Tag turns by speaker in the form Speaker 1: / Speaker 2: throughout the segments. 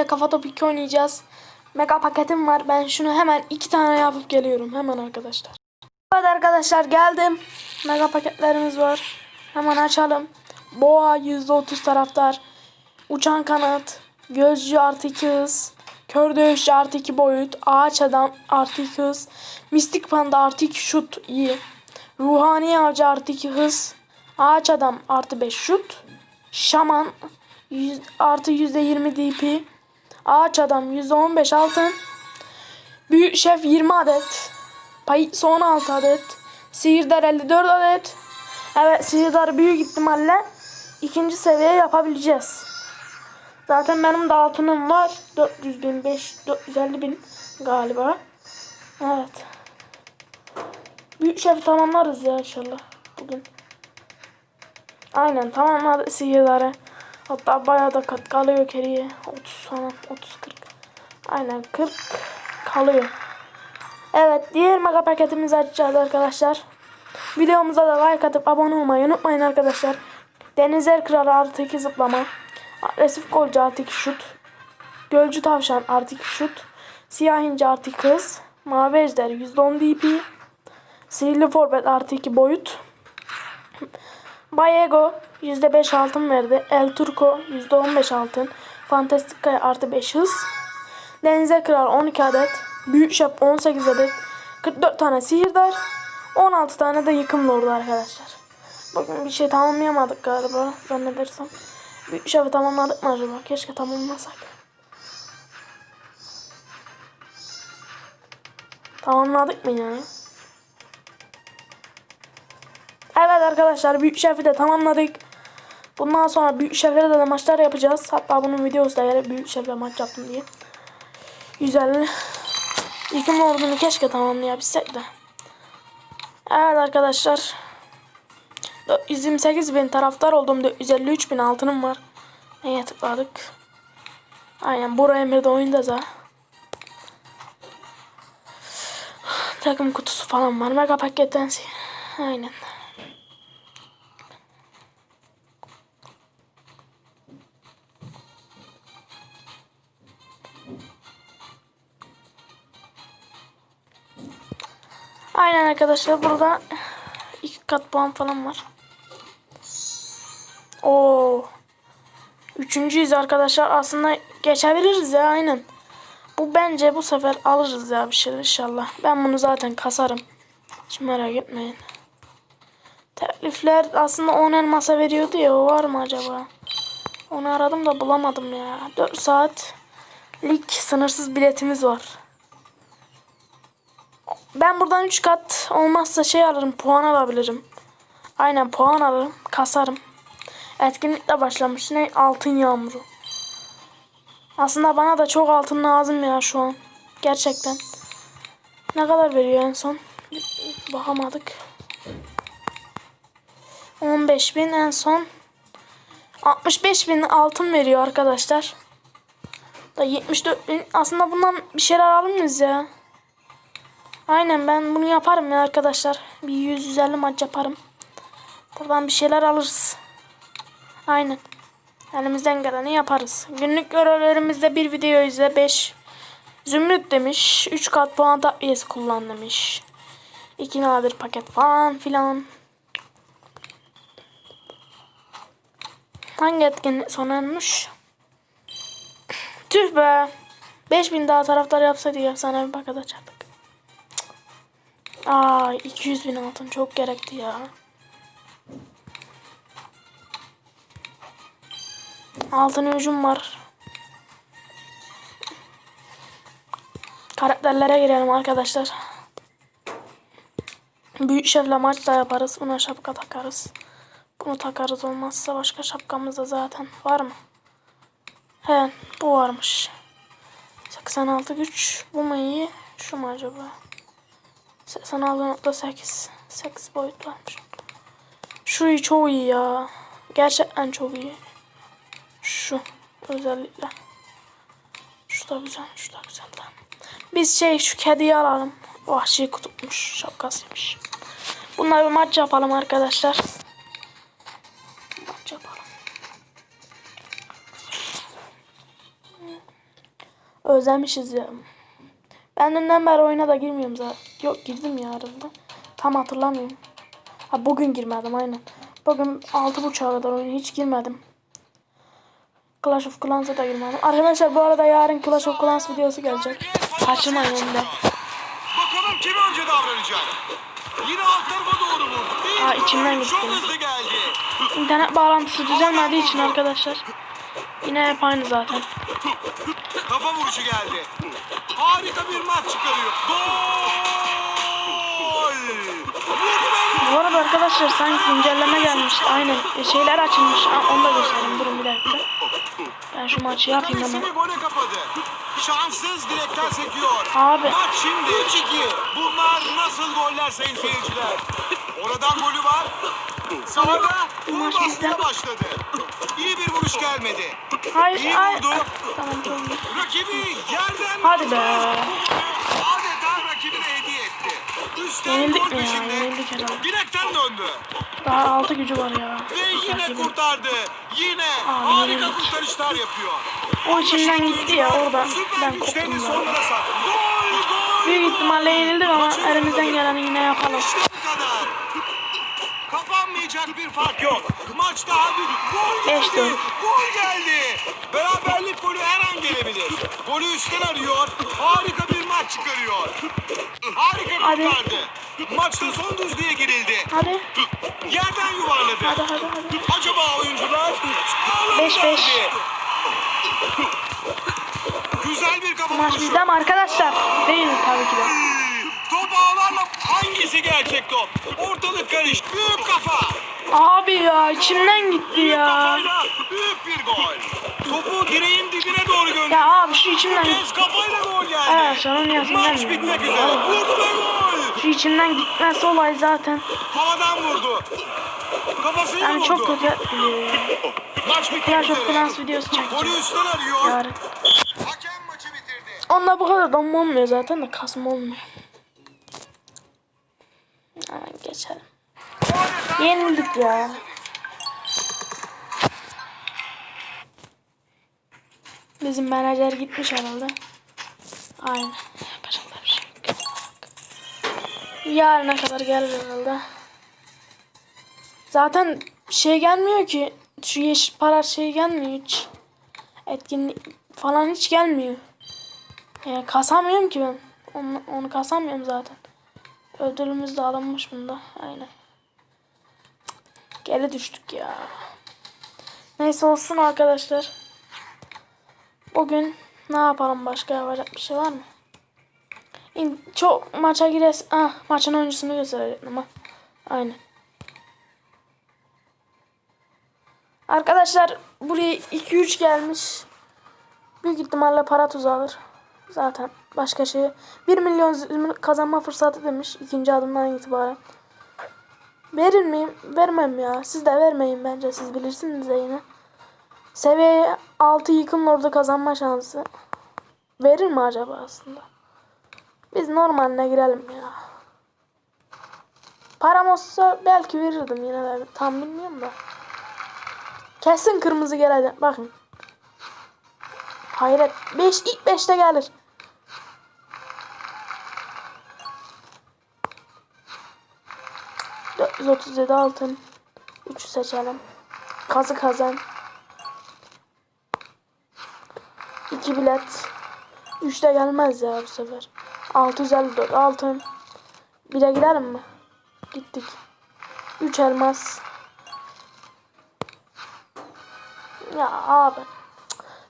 Speaker 1: birlikte kafa topu 2 oynayacağız. Mega paketim var. Ben şunu hemen iki tane yapıp geliyorum. Hemen arkadaşlar. Evet arkadaşlar geldim. Mega paketlerimiz var. Hemen açalım. Boğa %30 taraftar. Uçan kanat. Gözcü artı 2 hız. Kör dövüşçü artı 2 boyut. Ağaç adam artı 2 hız. Mistik panda artı 2 şut. iyi. Ruhani avcı artı 2 hız. Ağaç adam artı 5 şut. Şaman artı %20 DP. Ağaç adam %15 altın. Büyük şef 20 adet. Payısı 16 adet. Sihirdar 54 adet. Evet sihirdar büyük ihtimalle ikinci seviye yapabileceğiz. Zaten benim de altınım var. 400 bin, 5, 450 bin galiba. Evet. Büyük şefi tamamlarız ya inşallah bugün. Aynen tamamladı sihirleri. Hatta bayağı da kat kalıyor geriye. 30 falan 30 40. Aynen 40 kalıyor. Evet diğer mega paketimizi açacağız arkadaşlar. Videomuza da like atıp abone olmayı unutmayın arkadaşlar. Denizer Kralı artı 2 zıplama. Agresif golcü artı 2 şut. Gölcü tavşan artı 2 şut. Siyah ince artı 2 hız. Mavi ejder %10 DP. Sihirli forvet artı 2 boyut. Bayego %5 altın verdi. El Turco %15 altın. Fantastik Kaya artı 5 hız. Denize Kral 12 adet. Büyük Şap 18 adet. 44 tane sihirdar. 16 tane de yıkım lordu arkadaşlar. Bugün bir şey tamamlayamadık galiba. Zannedersem. Büyük Şap'ı tamamladık mı acaba? Keşke tamamlasak. Tamamladık mı yani? Evet arkadaşlar büyük şefi de tamamladık. Bundan sonra büyük şeflere de maçlar yapacağız. Hatta bunun videosu da gelir büyük şefle maç yaptım diye. 150 yıkım ordunu keşke tamamlayabilsek de. Evet arkadaşlar. 428 bin taraftar oldum. 453 bin altınım var. Neye tıkladık? Aynen Bora Emre de oyunda da. Takım kutusu falan var. Mega paketten. Aynen. Aynen arkadaşlar burada iki kat puan falan var. Oo. Üçüncüyüz arkadaşlar. Aslında geçebiliriz ya aynen. Bu bence bu sefer alırız ya bir şey inşallah. Ben bunu zaten kasarım. Hiç merak etmeyin. Teklifler aslında 10 elmasa veriyordu ya o var mı acaba? Onu aradım da bulamadım ya. 4 saat lig sınırsız biletimiz var. Ben buradan 3 kat olmazsa şey alırım puan alabilirim. Aynen puan alırım kasarım. Etkinlikle başlamış ne altın yağmuru. Aslında bana da çok altın lazım ya şu an. Gerçekten. Ne kadar veriyor en son? Bakamadık. 15 bin en son. 65 bin altın veriyor arkadaşlar. Da 74 bin. Aslında bundan bir şeyler alır mıyız ya? Aynen ben bunu yaparım ya arkadaşlar. Bir 150 maç yaparım. Buradan bir şeyler alırız. Aynen. Elimizden geleni yaparız. Günlük görevlerimizde bir video izle 5 zümrüt demiş. 3 kat puan takviyesi kullan demiş. 2 nadir paket falan filan. Hangi etkinlik sona ermiş? Tüh be. 5000 daha taraftar yapsaydı efsane bir paket açardık. Aa 200 bin altın çok gerekti ya. Altın hücum var. Karakterlere girelim arkadaşlar. Büyük şefle maç da yaparız. Buna şapka takarız. Bunu takarız olmazsa başka şapkamız da zaten var mı? He bu varmış. 86 güç. Bu mu iyi? Şu mu acaba? 86.8 8 boyutlarmış. Şu iyi çok iyi ya. Gerçekten çok iyi. Şu özellikle. Şu da güzel, şu da güzel. Biz şey şu kediyi alalım. Vahşi kutupmuş, şapkasıymış. Bunlar bir maç yapalım arkadaşlar. Maç yapalım. Özlemişiz ya. Ben dünden beri oyuna da girmiyorum zaten. Yok girdim ya arada. Tam hatırlamıyorum. Ha bugün girmedim aynen. Bugün 6.30'a kadar oyuna hiç girmedim. Clash of Clans'a da girmedim. Arkadaşlar bu arada yarın Clash of Clans videosu gelecek. Kaçırmayın da.
Speaker 2: Bakalım kim önce davranacak? Yine alt tarafa doğru mu?
Speaker 1: Aa, içimden gitti. İnternet bağlantısı düzelmediği için arkadaşlar. Yine hep aynı zaten.
Speaker 2: Kafa vuruşu geldi. Harika bir maç çıkarıyor. Gol!
Speaker 1: Arada arkadaşlar sanki güncelleme gelmiş. Aynen e, şeyler açılmış. Aa, onu da göstereyim. Durun bir dakika. Ben şu maçı yapayım
Speaker 2: kapadı. Şanssız direkten sekiyor.
Speaker 1: Abi.
Speaker 2: Maç şimdi 3-2. Bunlar nasıl goller sayın seyirciler? Oradan golü var. Sahada
Speaker 1: bizden.
Speaker 2: başladı. İyi bir vuruş gelmedi.
Speaker 1: Hayır,
Speaker 2: İyi
Speaker 1: hayır.
Speaker 2: vurdu.
Speaker 1: Tamam tamam.
Speaker 2: Rakibi yerden
Speaker 1: Hadi be. Yenildik mi ya? Yenildik herhalde.
Speaker 2: Direkten döndü.
Speaker 1: Daha altı gücü var ya.
Speaker 2: Ve yine kurtardı. Yine
Speaker 1: Abi,
Speaker 2: harika
Speaker 1: yenildik.
Speaker 2: kurtarışlar yapıyor.
Speaker 1: O içimden gitti ya orada. Ben koptum
Speaker 2: gol.
Speaker 1: Büyük ihtimalle yenildik ama elimizden geleni yine yapalım.
Speaker 2: İşte bu kadar. Kapanmayacak bir fark yok. Maç daha bir gol geldi. Gol geldi. Beraberlik golü her an gelebilir. Golü üstten arıyor. Harika bir maç çıkarıyor. Harika
Speaker 1: Hadi.
Speaker 2: kurtardı. Maçta son düzlüğe girildi.
Speaker 1: Hadi.
Speaker 2: Yerden yuvarladı.
Speaker 1: Hadi hadi hadi.
Speaker 2: Acaba oyuncular
Speaker 1: Beş, beş.
Speaker 2: Güzel bir kafa
Speaker 1: Maç
Speaker 2: vuruşu.
Speaker 1: bizde mi arkadaşlar? Değil tabii ki de.
Speaker 2: Top ağlarla hangisi gerçek top? Ortalık karıştı. Büyük kafa.
Speaker 1: Abi ya içimden gitti
Speaker 2: Büyük
Speaker 1: ya.
Speaker 2: kafayla büyük bir gol. Topu direğin dibine doğru gönderdi.
Speaker 1: Ya abi şu içimden gitti.
Speaker 2: Kafayla gol geldi.
Speaker 1: Evet onu yazım
Speaker 2: Maç bitmek üzere. Vurdu ve gol.
Speaker 1: Şu içimden gitmesi olay zaten.
Speaker 2: Havadan vurdu. Kafasıyla
Speaker 1: Yani
Speaker 2: vurdu.
Speaker 1: çok kötü etkiliyor.
Speaker 2: Maç bitmek
Speaker 1: Clash of. Clans videosu
Speaker 2: Golü
Speaker 1: çekeceğim
Speaker 2: üstten arıyor.
Speaker 1: yarın.
Speaker 2: Hakem maçı bitirdi.
Speaker 1: Onunla bu kadar donma olmuyor zaten de kasma olmuyor. Geçelim. Yenildik ya. Bizim menajer gitmiş herhalde. Aynen. Şey. Yarına kadar gelir herhalde. Zaten şey gelmiyor ki. Şu yeşil para şey gelmiyor hiç. Etkinlik falan hiç gelmiyor. Yani kasamıyorum ki ben. Onu, onu kasamıyorum zaten. Ödülümüz de alınmış bunda. Aynen. Geri düştük ya. Neyse olsun arkadaşlar. Bugün ne yapalım başka yapacak bir şey var mı? İn- Çok maça gires. Ah maçın oyuncusunu gösterecektim ha. Aynen. Arkadaşlar buraya 2-3 gelmiş. Büyük ihtimalle para tuzağı alır. Zaten başka şey. 1 milyon kazanma fırsatı demiş ikinci adımdan itibaren. Verir miyim? Vermem ya. Siz de vermeyin bence. Siz bilirsiniz de yine. Seviye 6 yıkım orada kazanma şansı. Verir mi acaba aslında? Biz normaline girelim ya. Param olsa belki verirdim yine de. Tam bilmiyorum da. Kesin kırmızı gelecek. Bakın. Hayret. 5 ilk 5'te gelir. ...437 altın... ...3'ü seçelim... ...kazı kazan... ...2 bilet... ...3'te gelmez ya bu sefer... ...654 altın... ...1'e gidelim mi? ...gittik... ...3 elmas... ...ya abi...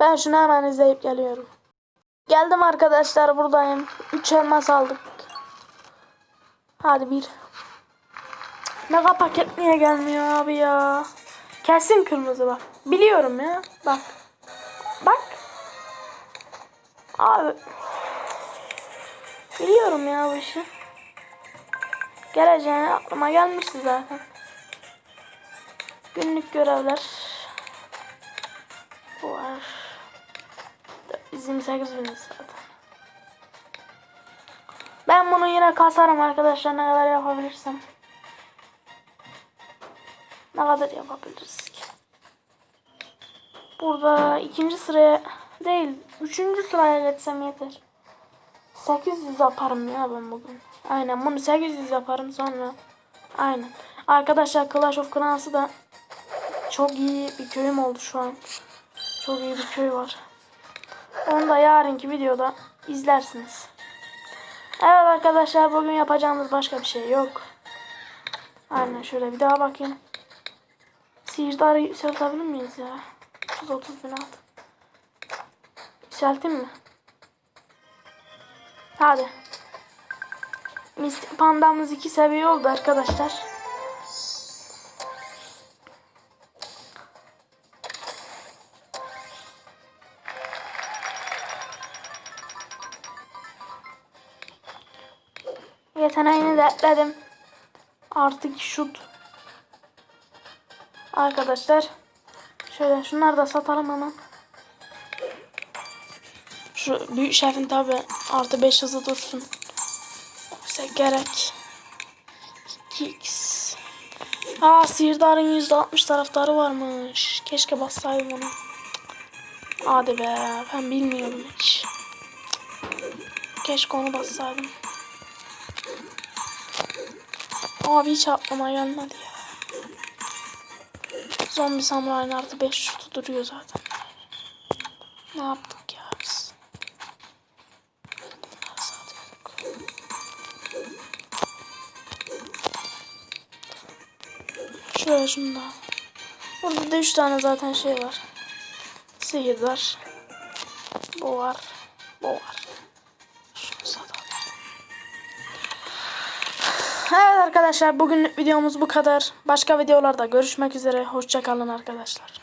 Speaker 1: Ben şunu hemen izleyip geliyorum. Geldim arkadaşlar buradayım. 3 elmas aldık. Hadi bir. Mega paket niye gelmiyor abi ya? Kesin kırmızı bak. Biliyorum ya. Bak. Bak. Abi. Biliyorum ya bu işi. Geleceğini aklıma gelmişti zaten. Günlük görevler. Bu var. 28 bin zaten. Ben bunu yine kasarım arkadaşlar ne kadar yapabilirsem. Ne kadar yapabiliriz ki? Burada ikinci sıraya değil. Üçüncü sıraya geçsem yeter. 800 yaparım ya ben bugün. Aynen bunu 800 yaparım sonra. Aynen. Arkadaşlar Clash of Clans'ı da çok iyi bir köyüm oldu şu an. Çok iyi bir köy var. Onu da yarınki videoda izlersiniz. Evet arkadaşlar bugün yapacağımız başka bir şey yok. Aynen şöyle bir daha bakayım. Sihirdarı yükseltebilir miyiz ya? 330 bin aldım. Yükselteyim mi? Hadi. Mistik pandamız iki seviye oldu arkadaşlar. Yeteneğini de. Artık şut. Arkadaşlar. Şöyle şunları da satalım hemen. Şu büyük şefin tabi artı 5 hızı dursun. Bize gerek. 2x. Aa sihirdarın %60 taraftarı varmış. Keşke bassaydım onu. Hadi be ben bilmiyorum hiç. Keşke onu bassaydım. Abi hiç aklıma gelmedi ya. Zombi samurayın artı 5 şutu duruyor zaten. Ne yaptık ya biz? Şöyle şunu da. Burada da 3 tane zaten şey var. Sihirdar. Bu var. Bu var. Evet arkadaşlar bugün videomuz bu kadar. Başka videolarda görüşmek üzere. Hoşçakalın arkadaşlar.